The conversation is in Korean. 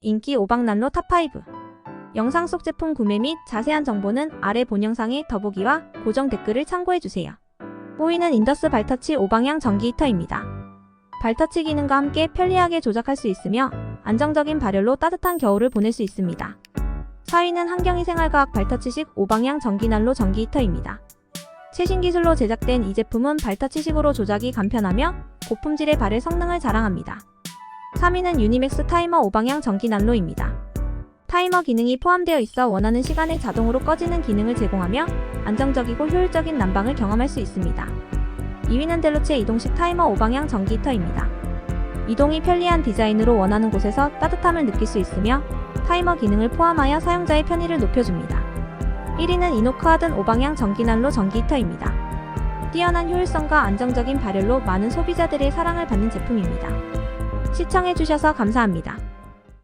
인기 오방난로 탑5 영상 속 제품 구매 및 자세한 정보는 아래 본 영상의 더보기와 고정 댓글을 참고해주세요. 보이는 인더스 발터치 5방향 전기 히터입니다. 발터치 기능과 함께 편리하게 조작할 수 있으며 안정적인 발열로 따뜻한 겨울을 보낼 수 있습니다. 4위는 환경위생활과학 발터치식 5방향 전기난로 전기 히터입니다. 최신 기술로 제작된 이 제품은 발터치식으로 조작이 간편하며 고품질의 발열 성능을 자랑합니다. 3위는 유니맥스 타이머 5방향 전기 난로입니다. 타이머 기능이 포함되어 있어 원하는 시간에 자동으로 꺼지는 기능을 제공하며 안정적이고 효율적인 난방을 경험할 수 있습니다. 2위는 델로체 이동식 타이머 5방향 전기 히터입니다. 이동이 편리한 디자인으로 원하는 곳에서 따뜻함을 느낄 수 있으며 타이머 기능을 포함하여 사용자의 편의를 높여줍니다. 1위는 이노크하든 5방향 전기난로 전기 히터입니다. 뛰어난 효율성과 안정적인 발열로 많은 소비자들의 사랑을 받는 제품입니다. 시청해주셔서 감사합니다.